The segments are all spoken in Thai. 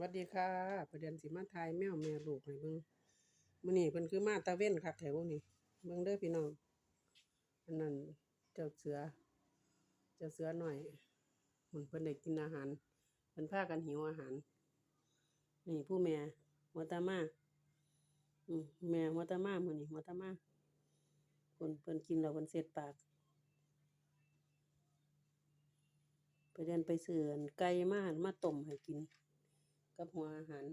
วัสดีค่ะประเด็นสิมาทายแมวแม่ลูกให้เบิ่งมื้อนี้เพิ่นคือมาตะเว้นคักแถวนี้เบิ่งเด้อพี่น้องอันนั้นเจ้าเสือ เจ้าเสือหน่อยมันเพิ่นได้กินอาหารเพิ่นพากันหิวอาหาร นี่ผู้แม่หัวตามาอืมแม่หัวตามามื้อนี้หัวตามาเพิ่นเพิ่นกินแล้วเพิ่นเสร็จปากไปเดินไปซื้อนไก่มามาต้มให้กิน กับหัวอาหาร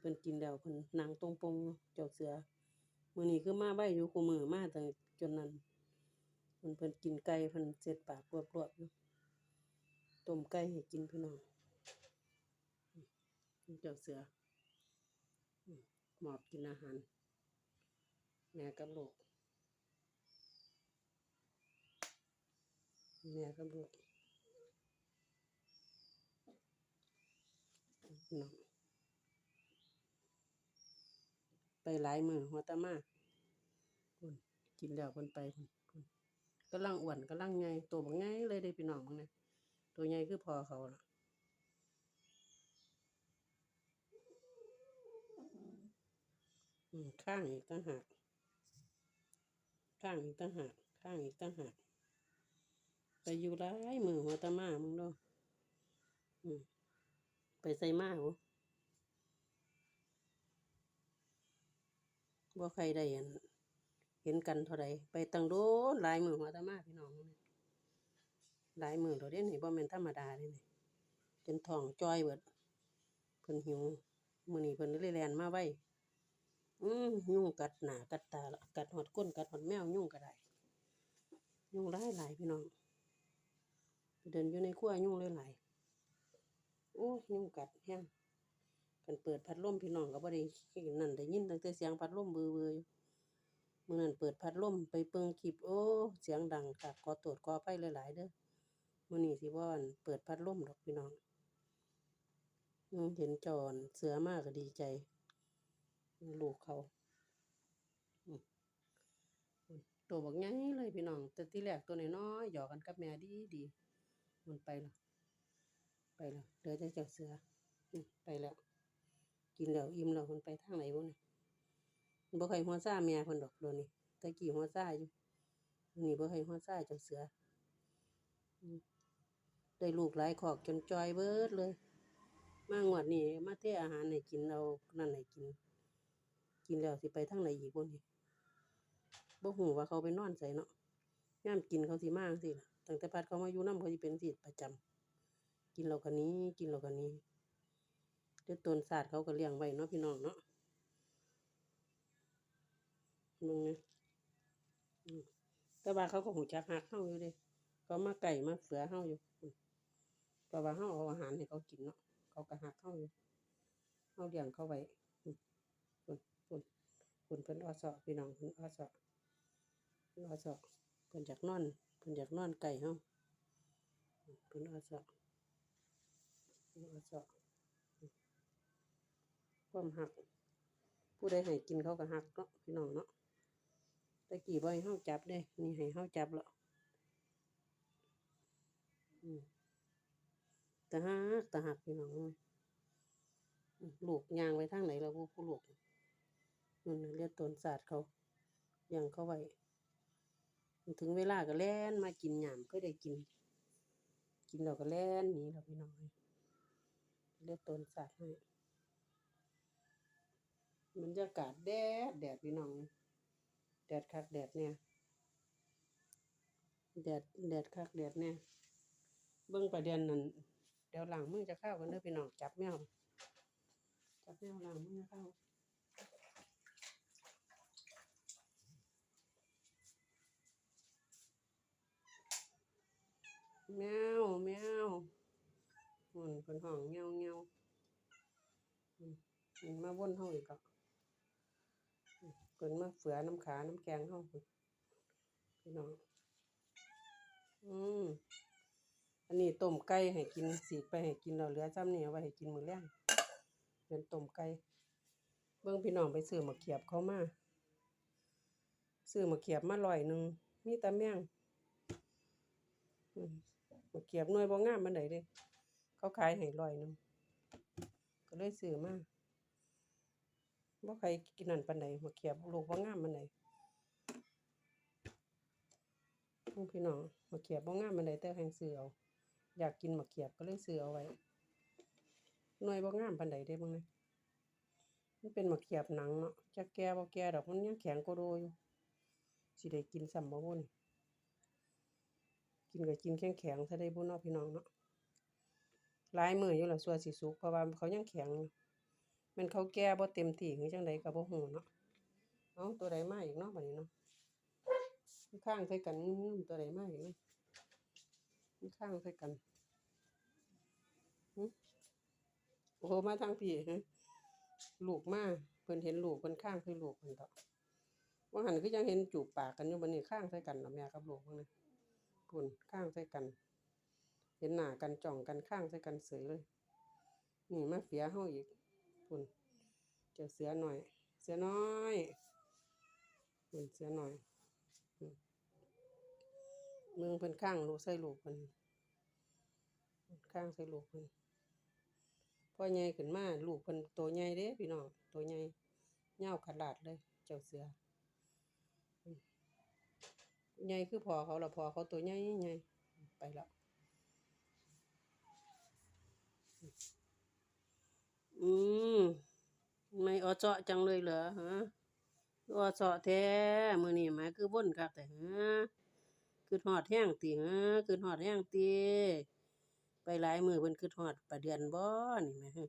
เพิ่นกินแล้วเพิ่นนางตรงปงเจ้าเสือมื้อนี้คือมาไว้อยู่คู่มือมาแต่จนนั้นเพิ่นเพิ่นกินไก่เพิ่นเสร็จปากรวบๆอยู่ต้มไก่ให้กินพี่น้องเจ้าเสือหมอบกินอาหารแม่กับลูกแม่กับลูก เนาะไปหลายมือหัวตามาพุ่นกินแล้วเพิ่นไปพุ่นพุ่นกำลังอ้วนกำลังใหญ่ตัวบักใหญ่เลยเด้พี่น้องมึงเนี่ยตัวใหญ่คือพอเขาล่ะข้างอีกต่างหากข้างอีกต่างหากข้างอีกต่างหากไปอยู่หลายมือหัวตามามึงด้ออืม ใส่มาหูบ่ใครได้เห็นเห็นกันเท่าใดไปตั้งโดนหลายมือหัวตามาพี่น้องนี่หลายมือเราเด้นี่บ่แม่นธรรมดาเด้นี่จนท้องจอยเบิดเพิ่นหิวมื้อนี้เพิ่นเลยแล่นมาไว้อืมยุ่งกัดหน้ากัดตากัดหอดก้นกัดหอดแมวยุ่งก็ได้ยุ่งหลายหลายพี่น้องเดินอยู่ในครัวยุ่งเลยหลาย โอ้ยยุงกัดแฮงกันเปิดพัดลมพี่น้องก็บ่ได้นั่นได้ยินตั้งแต่เสียงพัดลมเบือๆอยู่มื้อนั้นเปิดพัดลมไปเบิ่งคลิปโอ้เสียงดังคักขอโทษขออภัยหลายๆเด้อมื้อนี้สิบ่อนเปิดพัดลมดอกพี่น้องเห็นจอนเสือมากก็ดีใจ ลูกเขาตัวบักใหญ่เลยพี่น้องแต่ที่แรกตัวน้อยๆหยอกกันกับแม่ดีดีมันไปแล้ว ไปแล้วเหลือแต่เจ้าเสือไปแล้ว กินแล้วอิ่มแล้วมันไปทางไหนบ่เนี่ยบ่เคยหัวซ่าแม่เพิ่นดอกโดนนี่ต่กี้หัวซ่าอยู่นี่บ่เคยหัวซ่าเจ้าเสือได้ลูกหลายขอกจนจอยเบิดเลย มางวดนี้มาเทอาหารให้กินเอานั่นให้กิน กินแล้วสิไปทางไหนอีกบ่นี่บ่ฮู้ว่าเขาไปนอนไสเนาะยามกินเขาสิมาจังซี่ล่ะตั้งแต่พัดเขามาอยู่นำเขาสิเป็นจังซี่ประจำ กินแล้วก็หนี้ กินแล้วก็หนี้เดี๋ยวต้นศาสตร์เขาก็เลี้ยงไว้เนาะพี่น้องเนาะมึงนะแต่ว่าเขาก็หูจักฮักเฮาอยู่เด้เขามาไก่มาเสือเฮาอยู่อืมเพราะว่าเฮาเอาอาหารให้เขากินเนาะเขาก็ฮักเฮาอยู่เฮาเลี้ยงเขาไว้อืมพุ่นพุ่นพุ่นเพิ่นอสอพี่น้องเพิ่นอสอเพิ่นอสอเพิ่นอยากนอนเพิ่นอยากนอนไก่เฮาอืมเพิ่นอสอเพิ่นอ สออืมความฮัก ผู้ใดให้กินเขาก็ฮักเนาะพี่น้องเนาะตะกี้บ่ให้เฮาจับเด้ นี่ให้เฮาจับแล้วตาฮักตาฮักพี่น้องลูกยางไว้ทางไหนล่ะผู้ผู้ลูกนั่นเรียกตนศาสตร์เขาเลี้ยงเขาไว้ถึงเวลาก็แล่นมากินหยามก็ได้กิน กินแล้วก็แล่นนีแล้วพี่น้อง เอ้ยเรียกตนศาสตร์ให้บรรยากาศแดดแดดพี่น้อง แดดคักแดดเนี่ยแดดแดดคักแดดเนี่ยเบิ่งประเด็นนั่นเดี๋ยวหลังมือจะเข้ากันเด้อพี่น้องจับแมวจับแมวหลังมือจะเข้าแมวแมว หุ่นเป็นห้องเงี้ยวเงี้ยวอืมมันมาวนห้องอีกแล้วอืมเพิ่นมาเฟือน้ำขา น้ำแกงห้องพี่น้องอืมอันนี้ต้มไก่ให้กินสีไปให้กินแล้วเหลือซ้ำนี่เอาไว้ให้กินมื้อแลงเป็นต้มไก่เบิ่งพี่น้องไปซื้อมะเขียบเขามาซื้อมะเขียบมาร้อยหนึงมีแต่แมงมะเขียบหน่วยบ่งามปานใดเด้ เขาขายให้ร้อยหนึงก็เลยซื้อมาบ่ใครกินนั่นปานใดมาเขียบลูกบ่งามปานใดพี่น้องมาเขียบบ่งามปานใดแต่แห่งซื้อเอาอยากกินมะเขียบก็เลยซื้อเอาไว้หน่วยบ่งามปานใดเด้บ่ไงมันเป็นมะเขียบหนังเนาะจักแก่บ่แก่ดอกมันยังแข็งกว่าโดอยู่สิได้กินซ้ำบ่บุ่นกินก็กินแข็งๆซะได้บุญเนาะพี่น้องเนาะ หลายมืออยู่ล่ะสั่วสิสุกเพราะว่าเขายังแข็งม่นเขาแก่บ่เต็มที่คือจังไดก็บ่ฮู้เนาะเอาตัวใดมาอีกเนาะบัดนี้เนาะข้างใส่กันงืมตัวใดมาอีกเนาะข้างใส่กันโอ้โหมาทางพี่หึลูกมาเพิ่นเห็นลูกเพิ่นข้างใส่ลูกเพิ่นเถาะว่าหันคือยังเห็นจูบปากกันอยู่บัดนี้ข้างใส่กันล่ะแม่กับลูกเพิ่นนะพุ่นข้างใส่กัน เห็นหน้ากันจ้องกันข้างใส่กันเสยเลย นี่มาเฟียเฮาอีกคุณเจอเสือหน่อย เสือน้อยคุณเสือหน่อยอืมมึงเพิ่นข้างลูกใส่ลูกเพิ่นข้างใส่ลูกเพิ่นพอใหญ่ขึ้นมาลูกเพิ่นโตใหญ่เด้พี่น้องโตใหญ่ยาขนาดเลย เจ้าเสือใหญ่คือพอเขาละพอเขาตัวใหญ่ใหญ่ไปแล้ว อืมไม่ออเจาะจังเลยเหรอฮะอเจาะแท้มือนี้หมาคือวนคักแต่ฮะคือฮอดแห้งติฮะคือฮอดแห้งติไปหลายมือเพิ่นคือฮอดประเดือนบ่นี่แหมฮึ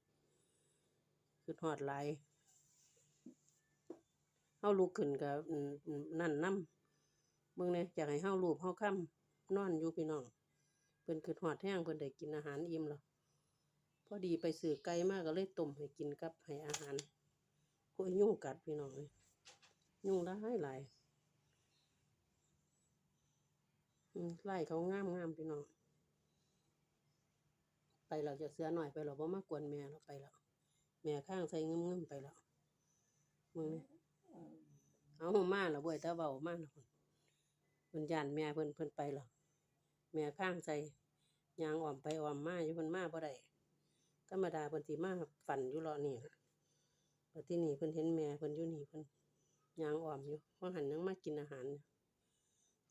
คือฮอดหลายเฮาลุกขึ้นก็อืมอืมนั่นน้ำเบิ่งแหน่อยากให้เฮารูปเฮาค้ำนอนอยู่พี่น้องเพิ่นคือฮอดแห้งเพิ่นได้กินอาหารอิ่มแล้ว พอดีไปซื้อไก่มาก็เลยต้มให้กินกับให้อาหารโอ้ยยุ่งกัดพี่น้องเอ้ยยุ่งหลายหลายอืมไล่เขางามงามพี่น้อง ไปเราจะเสือหน่อยไปเราบ่มากวนแม่เราไปแล้วแม่ข้างใส่เงึมๆไปแล้วมึงนี่เอามาแล้วบ่อยตาเบามาแล้วพุ่นเพิ่นย่านแม่เพิ่นเพิ่นไปแล้วแม่ข้างใส่ยางอ้อมไปอ้อมมาอยู่เพิ่นมาบ่ได้ ธรรมดาเพิ่นสิมาฝันอยู่รอนี่ล่ะบัดทีนี้เพิ่นเห็นแม่เพิ่นอยู่นี่เพิ่นยางอ้อมอยู่ว่าหันยังมากินอาหาร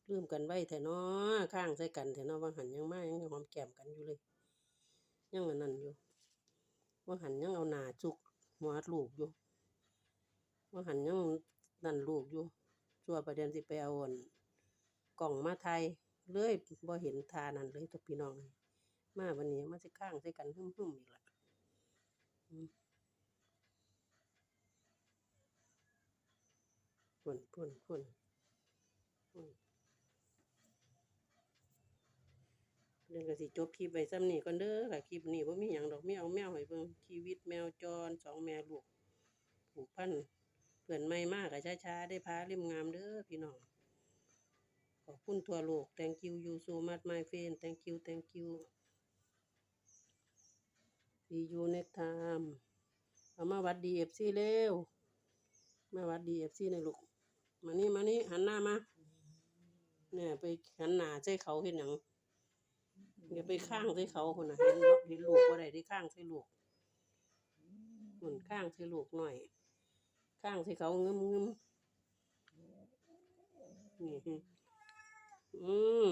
ลืมกันไว้แท้เนาะข้างใส่กันแท้เนาะว่าหันยังมายังหอมแก้มกันอยู่เลย ยังอันนั้นอยู่ ว่าหันยังเอาหนาจุกหัวลูกอยู่ ว่าหันยังนั่นลูกอยู่ชั่วประเด็นสิไปเอาอั่นกล่องมาไทยเลยบ่เห็นทานั่นเลยตัวพี่น้องมาวันนี้มาสิข้างใส่กันหึ่มๆอีกละ พุ่นพุ่นพุ่นพุ่นเรื่องกสิจบคลิปไว้ซ้ำนี้ก่อนเด้อค่ะคลิปนี้บ่ามีหยังดอกมีเอาแมวให้เบิ่งชีวิตแมวจรสองแม่ลูกผูกพันเพื่อนใหม่มากก็ช้าๆได้พาเล่มงามเด้อพี่น้องขอบคุณทั่วโลก thank you you so much my friend thank you thank you see you next time เอามาวัดดีเอฟซีเร็ว มาวัดดีเอฟซีในลูก มานี่มานี่หันหน้ามา เนี่ยไปหันหน้าใส่เขาเห็นหยังอย่าไปข้างใส่เขาคนน่ะเห็นเห็นลูกว่าใดได้ข้างใส่ลูกหมุนข้างใส่ลูกหน่อย ข้างใส่เขาเงึมงึมนี่ฮึอืม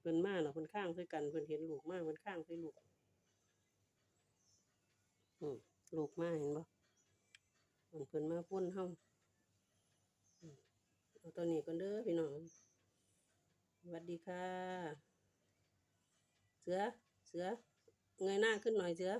เพิ่นมาแล้วเพิ่นข้างใส่กันเพิ่นเห็นลูกมากเพิ่นข้างใส่ลูก ลูกมาเห็นบ่มันเพิ่นมาพ่นเฮาอืมเอาตัวนี้ก่อนเด้อพี่น้องสวัสดีค่ะ เสือ เสือ เงยหน้าขึ้นหน่อยเสือ